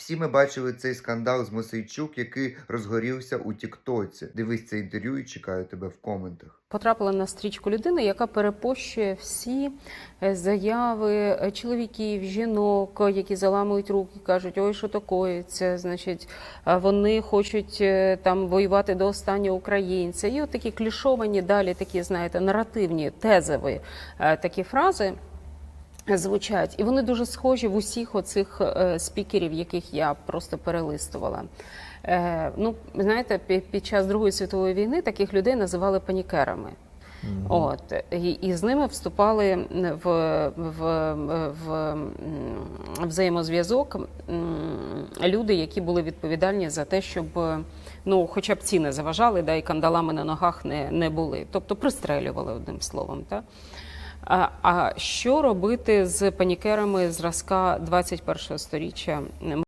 Всі ми бачили цей скандал з Мосейчук, який розгорівся у Тіктоці. Дивись це інтерв'ю і чекаю тебе в коментах. Потрапила на стрічку людини, яка перепощує всі е, заяви чоловіків, жінок, які заламують руки, кажуть, ой, що такоїться, значить, вони хочуть е, там воювати до останнього українця. І от такі клішовані далі, такі, знаєте, наративні, тезові е, такі фрази. Звучать, і вони дуже схожі в усіх оцих е, спікерів, яких я просто перелистувала. Е, ну, знаєте, під час Другої світової війни таких людей називали панікерами. От і, і з ними вступали в, в, в взаємозв'язок люди, які були відповідальні за те, щоб ну, хоча б ці не заважали, да, і кандалами на ногах не, не були. Тобто пристрелювали одним словом. Та? А, що робити з панікерами зразка 21 сторіччя?